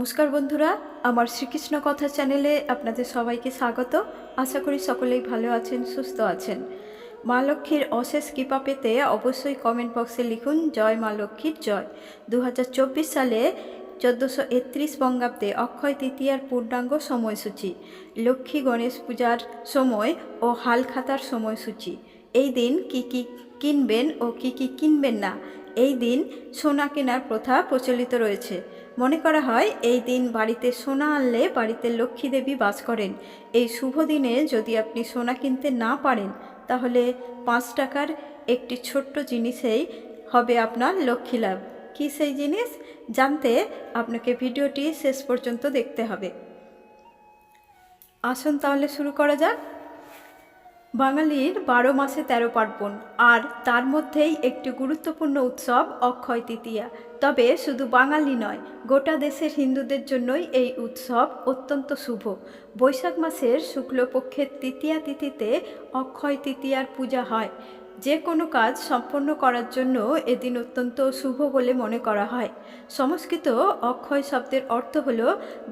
নমস্কার বন্ধুরা, আমার শ্রীকৃষ্ণ কথা চ্যানেলে আপনাদের সবাইকে স্বাগত। আশা করি সকলেই ভালো আছেন, সুস্থ আছেন। মা লক্ষ্মীর অশেষ কৃপা পেতে অবশ্যই কমেন্ট বক্সে লিখুন, জয় মা লক্ষ্মীর জয়। দু হাজার চব্বিশ সালে চোদ্দোশো একত্রিশ বঙ্গাব্দে অক্ষয় তৃতীয়ার পূর্ণাঙ্গ সময়সূচি, লক্ষ্মী গণেশ পূজার সময় ও হালখাতার সময়সূচি। এই দিন কি কি কিনবেন ও কি কি কিনবেন না, এই দিন সোনা কেনার প্রথা প্রচলিত রয়েছে। মনে করা হয়, এই দিন বাড়িতে সোনা আনলে বাড়িতে লক্ষ্মী দেবী বাস করেন। এই শুভ দিনে যদি আপনি সোনা কিনতে না পারেন, তাহলে পাঁচ টাকার একটি ছোট্ট জিনিসেই হবে আপনার লক্ষ্মী লাভ। কী সেই জিনিস? জানতে আপনাকে ভিডিওটি শেষ পর্যন্ত দেখতে হবে। আসুন তাহলে শুরু করা যাক। বাঙালির বারো মাসে তেরো পার্বণ, আর তার মধ্যেই একটি গুরুত্বপূর্ণ উৎসব অক্ষয় তৃতীয়া। তবে শুধু বাঙালি নয়, গোটা দেশের হিন্দুদের জন্যই এই উৎসব অত্যন্ত শুভ। বৈশাখ মাসের শুক্লপক্ষের তৃতীয়া তিথিতে অক্ষয় তৃতীয়ার পূজা হয়। যে কোনো কাজ সম্পন্ন করার জন্য এদিন অত্যন্ত শুভ বলে মনে করা হয়। সংস্কৃত অক্ষয় শব্দের অর্থ হলো,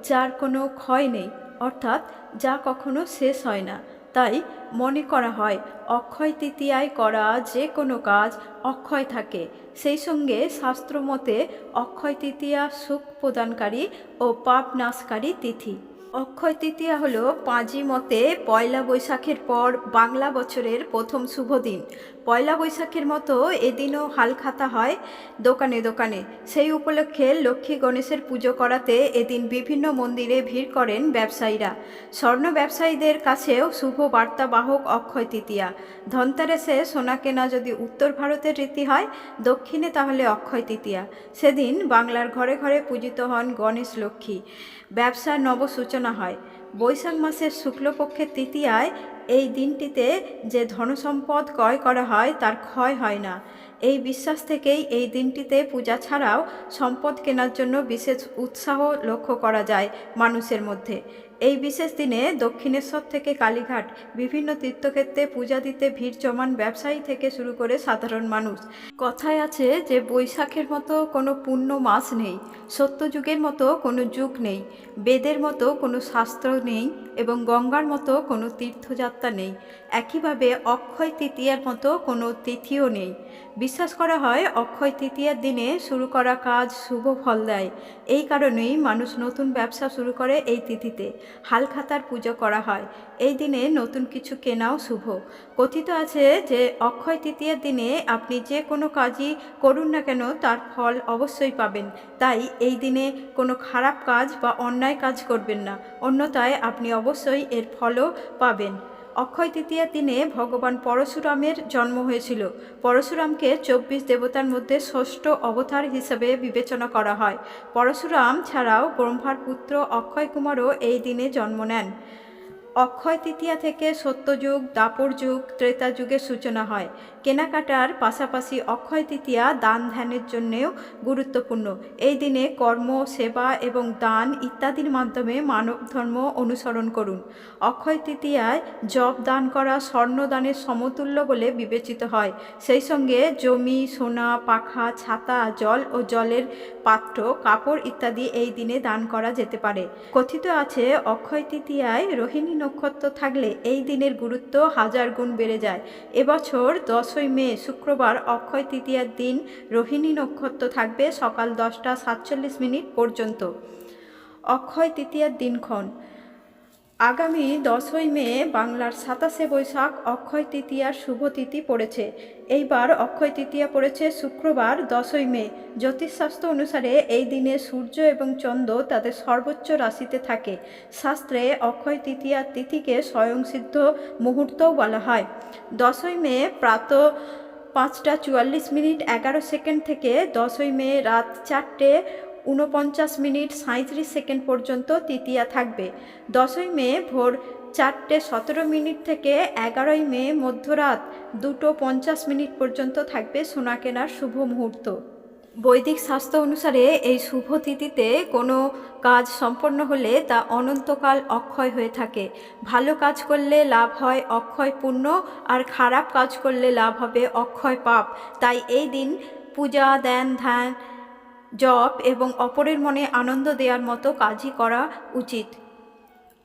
যার কোনো ক্ষয় নেই, অর্থাৎ যা কখনো শেষ হয় না। তাই মনে করা হয়, অক্ষয় তৃতীয়ায় করা যে কোনো কাজ অক্ষয় থাকে। সেই সঙ্গে শাস্ত্রমতে অক্ষয় তৃতীয়া সুখ প্রদানকারী ও পাপ নাশকারী তিথি। অক্ষয় তৃতীয়া হলো পাঁজি মতে পয়লা বৈশাখের পর বাংলা বছরের প্রথম শুভ দিন। পয়লা বৈশাখের মতো এদিনও হালখাতা হয় দোকানে দোকানে। সেই উপলক্ষে লক্ষ্মী গণেশের পুজো করাতে এদিন বিভিন্ন মন্দিরে ভিড় করেন ব্যবসায়ীরা। স্বর্ণ ব্যবসায়ীদের কাছেও শুভ বার্তাবাহক অক্ষয় তৃতীয়া। ধনতেরাসে সোনা কেনা যদি উত্তর ভারতের রীতি হয়, দক্ষিণে তাহলে অক্ষয় তৃতীয়া। সেদিন বাংলার ঘরে ঘরে পূজিত হন গণেশ লক্ষ্মী। ব্যবসার নব সূচনা হয়। বৈশাখ মাসের শুক্লপক্ষের তৃতীয়ায় এই দিনটিতে যে ধনসম্পদ ক্রয় করা হয় তার ক্ষয় হয় না। এই বিশ্বাস থেকেই এই দিনটিতে পূজা ছাড়াও সম্পদ কেনার জন্য বিশেষ উৎসাহ লক্ষ্য করা যায় মানুষের মধ্যে। এই বিশেষ দিনে দক্ষিণেশ্বর থেকে কালীঘাট বিভিন্ন তীর্থক্ষেত্রে পূজা দিতে ভিড় জমান ব্যবসায়ী থেকে শুরু করে সাধারণ মানুষ। কথায় আছে যে, বৈশাখের মতো কোনো পূর্ণ মাস নেই সত্যযুগের মতো কোনো যুগ নেই, বেদের মতো কোনো শাস্ত্র নেই এবং গঙ্গার মতো কোনো তীর্থযাত্রা নেই। একইভাবে অক্ষয় তৃতীয়ার মতো কোনো তিথিও নেই। বিশ্বাস করা হয়, অক্ষয় তৃতীয়ার দিনে শুরু করা কাজ শুভ ফল দেয়। এই কারণেই মানুষ নতুন ব্যবসা শুরু করে এই তিথিতে। হালখাতার পুজো করা হয়। এই দিনে নতুন কিছু কেনাও শুভ। কথিত আছে যে, অক্ষয় তৃতীয়ার দিনে আপনি যে কোনো কাজই করুন না কেন, তার ফল অবশ্যই পাবেন। তাই এই দিনে কোনো খারাপ কাজ বা অন্যায় কাজ করবেন না। অন্যথায় আপনি অবশ্যই এর ফলও পাবেন। অক্ষয় তৃতীয়া দিনে ভগবান পরশুরামের জন্ম হয়েছিল। পরশুরামকে চব্বিশ দেবতার মধ্যে ষষ্ঠ অবতার হিসেবে বিবেচনা করা হয়। পরশুরাম ছাড়াও ব্রহ্মার পুত্র অক্ষয় কুমারও এই দিনে জন্ম নেন। অক্ষয় তৃতীয়া থেকে সত্যযুগ দাপর যুগ ত্রেতা যুগের সূচনা হয়। কেনাকাটার পাশাপাশি অক্ষয় তৃতীয়া দান ধ্যানের জন্যেও গুরুত্বপূর্ণ। এই দিনে কর্ম, সেবা এবং দান ইত্যাদির মাধ্যমে মানব ধর্ম অনুসরণ করুন। অক্ষয় তৃতীয়ায় জব দান করা স্বর্ণদানের সমতুল্য বলে বিবেচিত হয়। সেই সঙ্গে জমি, সোনা, পাখা, ছাতা, জল ও জলের পাত্র, কাপড় ইত্যাদি এই দিনে দান করা যেতে পারে। কথিত আছে অক্ষয় তৃতীয়ায় রোহিণী নক্ষত্র থাকলে এই দিনের গুরুত্ব হাজার গুণ বেড়ে যায়। এবছর দশই মে, শুক্রবার অক্ষয় তৃতীয়ার দিন রোহিণী নক্ষত্র থাকবে সকাল দশটা সাতচল্লিশ মিনিট পর্যন্ত। অক্ষয় তৃতীয়ার দিনক্ষণ। আগামী দশই মে বাংলার সাতাশে বৈশাখ অক্ষয় তৃতীয়ার শুভ তিথি পড়েছে। এইবার অক্ষয় তৃতীয়া পড়েছে শুক্রবার, দশই মে। জ্যোতিষশাস্ত্র অনুসারে এই দিনে সূর্য এবং চন্দ্র তাদের সর্বোচ্চ রাশিতে থাকে। শাস্ত্রে অক্ষয় তৃতীয়ার তিথিকে স্বয়ংসিদ্ধ মুহূর্তও বলা হয়। দশই মে প্রাত পাঁচটা চুয়াল্লিশ মিনিট এগারো সেকেন্ড থেকে দশই মে রাত চারটে ঊনপঞ্চাশ মিনিট সাঁত্রিশ সেকেন্ড পর্যন্ত তৃতীয়া থাকবে। দশই মে ভোর চারটে সতেরো মিনিট থেকে এগারোই মে মধ্যরাত দুটো পঞ্চাশ মিনিট পর্যন্ত থাকবে সোনা কেনার শুভ মুহূর্ত। বৈদিক স্বাস্থ্য অনুসারে এই শুভ তিথিতে কোনো কাজ সম্পন্ন হলে তা অনন্তকাল অক্ষয় হয়ে থাকে। ভালো কাজ করলে লাভ হয় অক্ষয় পুণ্য আর খারাপ কাজ করলে লাভ হবে অক্ষয় পাপ। তাই এই দিন পূজা দেন ধ্যান জপ এবং অপরের মনে আনন্দ দেওয়ার মতো কাজই করা উচিত।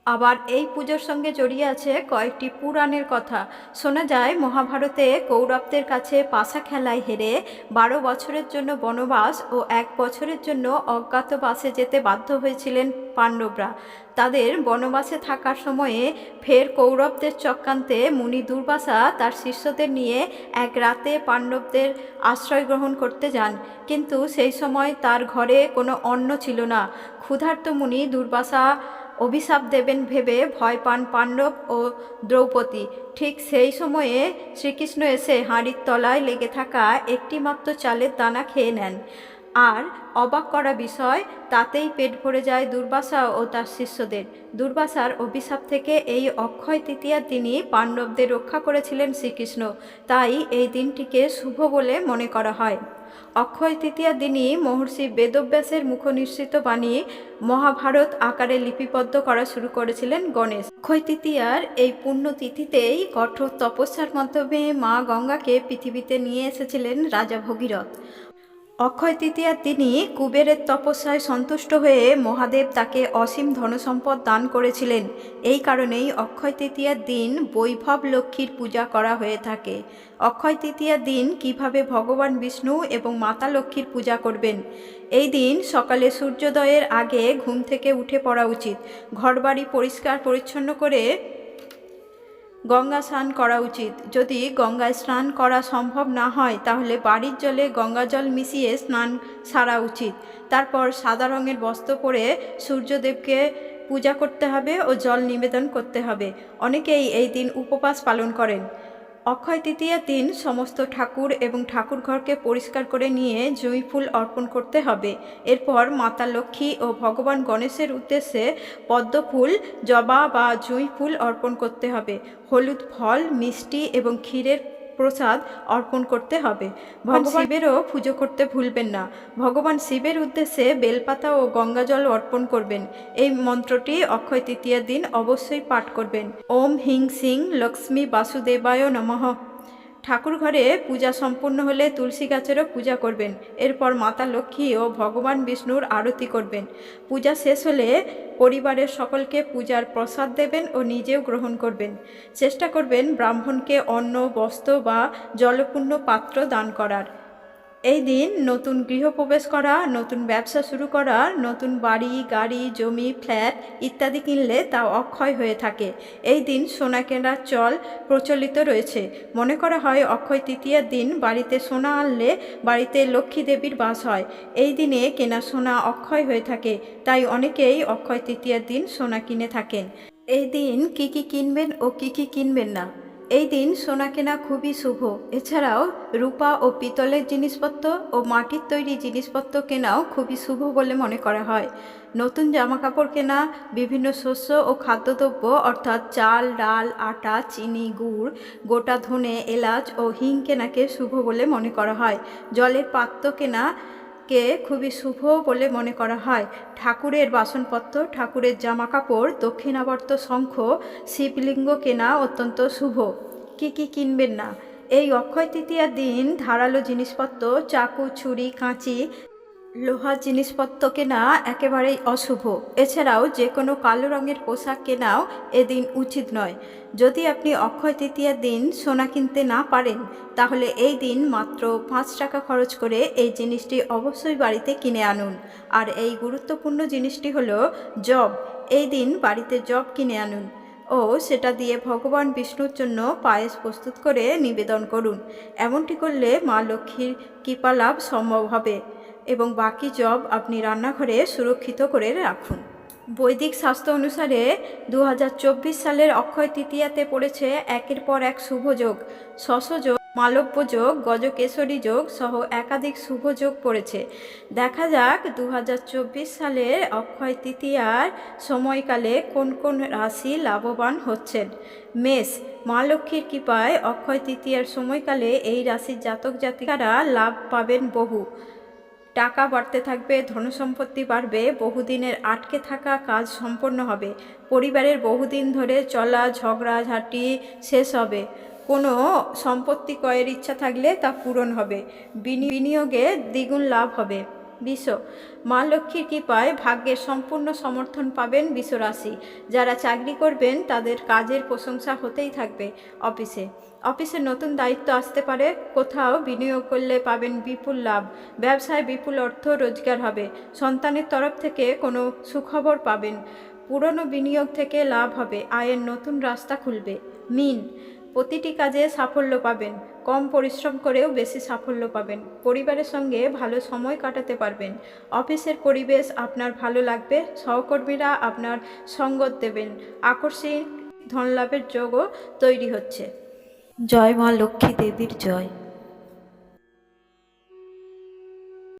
আবার এই পুজোর সঙ্গে জড়িয়ে আছে কয়েকটি পুরাণের কথা। শোনা যায়, মহাভারতে কৌরবদের কাছে পাশা খেলায় হেরে বারো বছরের জন্য বনবাস ও এক বছরের জন্য অজ্ঞাতবাসে যেতে বাধ্য হয়েছিলেন পাণ্ডবরা। তাদের বনবাসে থাকার সময়ে ফের কৌরবদের চক্রান্তে মুনি দুর্বাসা তার শিষ্যদের নিয়ে এক রাতে পাণ্ডবদের আশ্রয় গ্রহণ করতে যান। কিন্তু সেই সময় তার ঘরে কোনো অন্ন ছিল না। ক্ষুধার্ত মুনি দুর্বাসা অভিশাপ দেবেন ভেবে ভয় পান পাণ্ডব ও দ্রৌপদী। ঠিক সেই সময়ে শ্রীকৃষ্ণ এসে হাঁড়ির তলায় লেগে থাকা একটি মাত্র চালের দানা খেয়ে নেন। আর অবাক করা বিষয়, তাতেই পেট ভরে যায় দুর্বাসা ও তার শিষ্যদের। দুর্বাসার অভিশাপ থেকে এই অক্ষয় তৃতীয়ার দিনই পাণ্ডবদের রক্ষা করেছিলেন শ্রীকৃষ্ণ। তাই এই দিনটিকে শুভ বলে মনে করা হয়। অক্ষয় তৃতীয়া দিনই মহর্ষি বেদব্যাসের মুখনিসৃত বানিয়ে মহাভারত আকারে লিপিবদ্ধ করা শুরু করেছিলেন গণেশ। অক্ষয় তৃতীয়ার এই পুণ্যতিথিতেই কঠোর তপস্যার মাধ্যমে মা গঙ্গাকে পৃথিবীতে নিয়ে এসেছিলেন রাজা ভগীরথ। অক্ষয় তৃতীয়ার তিনি কুবেরের তপস্যায় সন্তুষ্ট হয়ে মহাদেব তাকে অসীম ধনসম্পদ দান করেছিলেন। এই কারণেই অক্ষয় তৃতীয়ার দিন বৈভব লক্ষ্মীর পূজা করা হয়ে থাকে। অক্ষয় তৃতীয়ার দিন কীভাবে ভগবান বিষ্ণু এবং মাতা লক্ষ্মীর পূজা করবেন? এই দিন সকালে সূর্যোদয়ের আগে ঘুম থেকে উঠে পড়া উচিত। ঘরবাড়ি পরিষ্কার পরিচ্ছন্ন করে গঙ্গা স্নান করা উচিত। যদি গঙ্গায় স্নান করা সম্ভব না হয়, তাহলে বাড়ির জলে গঙ্গা জল মিশিয়ে স্নান সারা উচিত। তারপর সাদা রঙের বস্ত্র পরে সূর্যদেবকে পূজা করতে হবে ও জল নিবেদন করতে হবে। অনেকেই এই দিন উপবাস পালন করেন। অক্ষয় তৃতীয়ার দিন সমস্ত ঠাকুর এবং ঠাকুর ঘরকে পরিষ্কার করে নিয়ে জুঁই ফুল অর্পণ করতে হবে। এরপর মাতা লক্ষ্মী ও ভগবান গণেশের উদ্দেশ্যে পদ্ম ফুল, জবা বা জুঁই ফুল অর্পণ করতে হবে। হলুদ ফল, মিষ্টি এবং ক্ষীরের প্রসাদ অর্পণ করতে হবে। ভগবান শিবেরও পুজো করতে ভুলবেন না। ভগবান শিবের উদ্দেশ্যে বেলপাতা ও গঙ্গা জল অর্পণ করবেন। এই মন্ত্রটি অক্ষয় তৃতীয়ার দিন অবশ্যই পাঠ করবেন। ওম হিং সিং লক্ষ্মী বাসুদেবায় নমঃ। ঠাকুর ঘরে পূজা সম্পূর্ণ হলে তুলসী গাছেরও পূজা করবেন। এরপর মাতা লক্ষ্মী ও ভগবান বিষ্ণুর আরতি করবেন। পূজা শেষ হলে পরিবারের সকলকে পূজার প্রসাদ দেবেন ও নিজেও গ্রহণ করবেন। চেষ্টা করবেন ব্রাহ্মণকে অন্ন, বস্ত্র বা জলপূর্ণ পাত্র দান করার। এই দিন নতুন গৃহপ্রবেশ করা, নতুন ব্যবসা শুরু করা, নতুন বাড়ি, গাড়ি, জমি, ফ্ল্যাট ইত্যাদি কিনলে তা অক্ষয় হয়ে থাকে। এই দিন সোনা কেনার চল প্রচলিত রয়েছে। মনে করা হয় অক্ষয় তৃতীয়ার দিন বাড়িতে সোনা আনলে বাড়িতে লক্ষ্মী দেবীর বাস হয়। এই দিনে কেনা সোনা অক্ষয় হয়ে থাকে, তাই অনেকেই অক্ষয় তৃতীয়ার দিন সোনা কিনে থাকেন। এই দিন কী কী কিনবেন ও কী কী কিনবেন না? এই দিন সোনা কেনা খুবই শুভ। এছাড়াও রূপা ও পিতলের জিনিসপত্র ও মাটির তৈরি জিনিসপত্র কেনাও খুবই শুভ বলে মনে করা হয়। নতুন জামাকাপড় কেনা, বিভিন্ন শস্য ও খাদ্যদ্রব্য অর্থাৎ চাল, ডাল, আটা, চিনি, গুড়, গোটা ধনে, এলাচ ও হিং কেনাকে শুভ বলে মনে করা হয়। জলের পাত্র কেনা কে খুবই শুভ বলে মনে করা হয়। ঠাকুরের বাসনপত্র, ঠাকুরের জামাকাপড়, দক্ষিণাবর্ত শঙ্খ, শিবলিঙ্গ কেনা অত্যন্ত শুভ। কি কি কিনবেন না? এই অক্ষয় তৃতীয়ার দিন ধারালো জিনিসপত্র, চাকু, ছুরি, কাঁচি লোহার জিনিসপত্র কেনা একেবারেই অশুভ। এছাড়াও যে কোনো কালো রঙের পোশাক কেনাও এদিন উচিত নয়। যদি আপনি অক্ষয় তৃতীয়ার দিন সোনা কিনতে না পারেন, তাহলে এই দিন মাত্র পাঁচ টাকা খরচ করে এই জিনিসটি অবশ্যই বাড়িতে কিনে আনুন। আর এই গুরুত্বপূর্ণ জিনিসটি হলো জব। এই দিন বাড়িতে জব কিনে আনুন ও সেটা দিয়ে ভগবান বিষ্ণুর জন্য পায়েস প্রস্তুত করে নিবেদন করুন। এমনটি করলে মা লক্ষ্মীর কৃপা লাভ সম্ভব হবে। এবং বাকি জব আপনি রান্নাঘরে সুরক্ষিত করে রাখুন। বৈদিক স্বাস্থ্য অনুসারে দু হাজার চব্বিশ সালের অক্ষয় তৃতীয়াতে পড়েছে একের পর এক শুভ যোগ শশযোগ মালব্য যোগ, গজকেশরী যোগ সহ একাধিক শুভ যোগ পড়েছে। দেখা যাক দু হাজার চব্বিশ সালের অক্ষয় তৃতীয়ার সময়কালে কোন কোন রাশি লাভবান হচ্ছেন। মেষ, মা লক্ষ্মীর কৃপায় অক্ষয় তৃতীয়ার সময়কালে এই রাশির জাতক জাতিকারা লাভ পাবেন বহু। টাকা বাড়তে থাকবে ধন সম্পত্তি বাড়বে, বহুদিনের আটকে থাকা কাজ সম্পন্ন হবে, পরিবারের বহুদিন ধরে চলা, ঝগড়া, ঝাঁটি শেষ হবে। কোনো সম্পত্তি ক্রয়ের ইচ্ছা থাকলে তা পূরণ হবে। বিনিয়োগে দ্বিগুণ লাভ হবে। বিষ মা লক্ষ্মীর কৃপায় ভাগ্যের সম্পূর্ণ সমর্থন পাবেন বিষ রাশি যারা চাকরি করবেন, তাদের কাজের প্রশংসা হতেই থাকবে অফিসে। অফিসে নতুন দায়িত্ব আসতে পারে, কোথাও বিনিয়োগ করলে পাবেন বিপুল লাভ। ব্যবসায় বিপুল অর্থ রোজগার হবে। সন্তানের তরফ থেকে কোনো সুখবর পাবেন। পুরনো বিনিয়োগ থেকে লাভ হবে। আয়ের নতুন রাস্তা খুলবে। মিন। প্রতিটি কাজে সাফল্য পাবেন, কম পরিশ্রম করেও বেশি সাফল্য পাবেন, পরিবারের সঙ্গে ভালো সময় কাটাতে পারবেন, অফিসের পরিবেশ আপনার ভালো লাগবে, সহকর্মীরা আপনার সঙ্গত দেবেন, আকর্ষণীয় ধনলাভের যোগও তৈরি হচ্ছে। জয় মা লক্ষ্মী দেবীর জয়।